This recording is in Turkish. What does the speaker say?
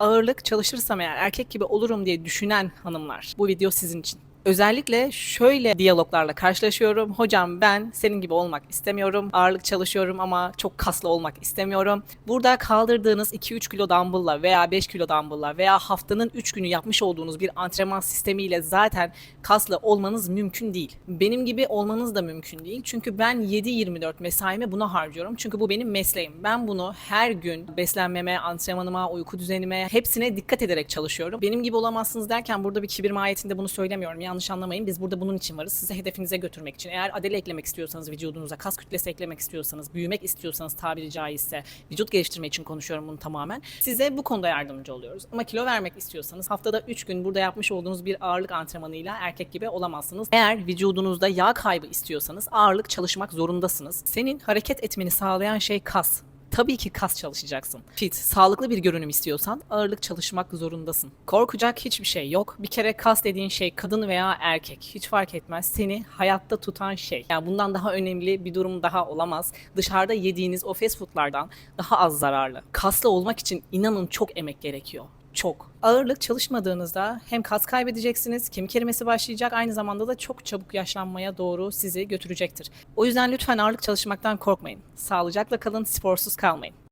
Ağırlık çalışırsam eğer erkek gibi olurum diye düşünen hanımlar bu video sizin için. Özellikle şöyle diyaloglarla karşılaşıyorum. Hocam ben senin gibi olmak istemiyorum. Ağırlık çalışıyorum ama çok kaslı olmak istemiyorum. Burada kaldırdığınız 2-3 kilo dumbbell'la veya 5 kilo dumbbell'la veya haftanın 3 günü yapmış olduğunuz bir antrenman sistemiyle zaten kaslı olmanız mümkün değil. Benim gibi olmanız da mümkün değil. Çünkü ben 7-24 mesaimi buna harcıyorum. Çünkü bu benim mesleğim. Ben bunu her gün beslenmeme, antrenmanıma, uyku düzenime hepsine dikkat ederek çalışıyorum. Benim gibi olamazsınız derken burada bir kibir mahiyetinde bunu söylemiyorum. Yanlış anlamayın. Biz burada bunun için varız. Sizi hedefinize götürmek için. Eğer adele eklemek istiyorsanız vücudunuza, kas kütlesi eklemek istiyorsanız, büyümek istiyorsanız tabiri caizse, vücut geliştirme için konuşuyorum bunu tamamen. Size bu konuda yardımcı oluyoruz. Ama kilo vermek istiyorsanız haftada 3 gün burada yapmış olduğunuz bir ağırlık antrenmanıyla erkek gibi olamazsınız. Eğer vücudunuzda yağ kaybı istiyorsanız ağırlık çalışmak zorundasınız. Senin hareket etmeni sağlayan şey kas. Tabii ki kas çalışacaksın. Fit, sağlıklı bir görünüm istiyorsan ağırlık çalışmak zorundasın. Korkacak hiçbir şey yok. Bir kere kas dediğin şey kadın veya erkek. Hiç fark etmez. Seni hayatta tutan şey. Yani bundan daha önemli bir durum daha olamaz. Dışarıda yediğiniz o fast foodlardan daha az zararlı. Kaslı olmak için inanın çok emek gerekiyor çok. Ağırlık çalışmadığınızda hem kas kaybedeceksiniz, kemik erimesi başlayacak, aynı zamanda da çok çabuk yaşlanmaya doğru sizi götürecektir. O yüzden lütfen ağırlık çalışmaktan korkmayın. Sağlıcakla kalın, sporsuz kalmayın.